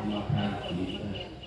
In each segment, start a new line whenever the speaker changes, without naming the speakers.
I'm not proud.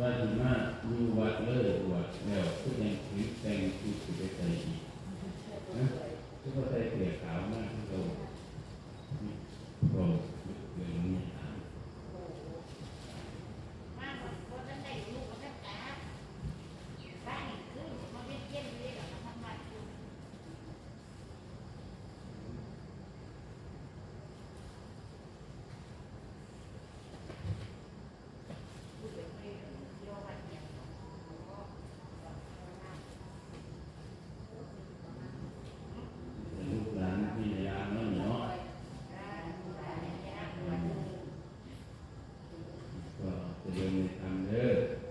ว่า
ดีมากมี
วัด
เลิ
ศวั
ด
แล้
ว
ทุกอ
ย่า
งถือแต่งคิอถือไปใส่อีนะทุกคนใส่เสื้อขาวมากที่สุด Yeah.